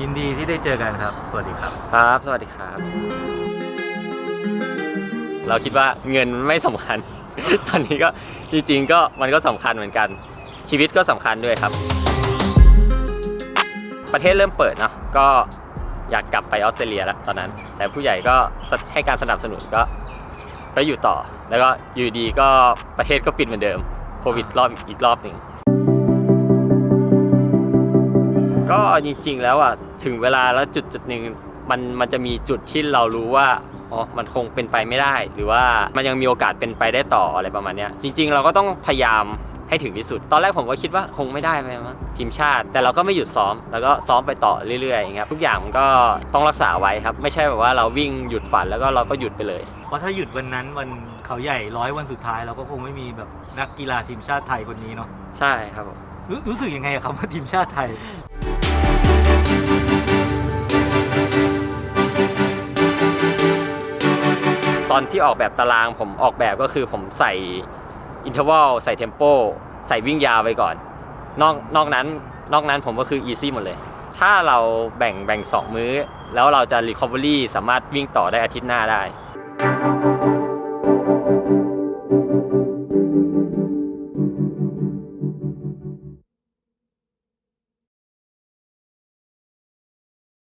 ยินดีที่ได้เจอกันครับ สวัสดีครับ ครับ สวัสดีครับ เราคิดว่าเงินไม่สำคัญ ตอนนี้ก็จริงๆก็มันก็สำคัญเหมือนกัน ชีวิตก็สำคัญด้วยครับ ประเทศเริ่มเปิดเนาะก็อยากกลับไปออสเตรเลียแล้วตอนนั้น แต่ผู้ใหญ่ก็ให้การสนับสนุนก็ไปอยู่ต่อ แล้วก็อยู่ดีก็ประเทศก็ปิดเหมือนเดิม โควิดรอบอีกรอบหนึ่ง ก็จริงๆแล้วอะถึงเวลาแล้วจุดจุดหนึ่งมันมันจะมีจุดที่เรารู้ว่าอ๋อมันคงเป็นไปไม่ได้ หรือว่ามันยังมีโอกาสเป็นไปได้ต่ออะไรประมาณเนี้ยจริง ๆ เราก็ต้องพยายามให้ถึงที่สุด ตอนแรกผมก็คิดว่าคงไม่ได้ไหมมั้งทีมชาติ แต่เราก็ไม่หยุดซ้อม แล้วก็ซ้อมไปต่อเรื่อยๆอย่างเงี้ยครับทุกอย่างมันก็ต้องรักษาไว้ครับ ไม่ใช่แบบว่าเราวิ่งหยุดฝันแล้วก็เราก็หยุดไปเลย เพราะถ้าหยุดวันนั้นวันเขาใหญ่ร้อยวันสุดท้ายเราก็คงไม่มีแบบนักกีฬาทีมชาติไทยคนนี้เนาะใช่ครับผมรู้รู้สึกยังไงกับคำว่าทีมชาติไทย อนที่ออกแบบตารางผมออกแบบก็คือผมใส่อินเทอร์วัลใส่เทมโปใส่วิ่งยาวไปก่อน นอกนอกนั้นนอกนั้นผมก็คืออีซี่หมดเลย ถ้าเราแบ่งแบ่งสองมื้อ แล้วเราจะรีคอเวอรี่สามารถวิ่งต่อได้อาทิตย์หน้าได้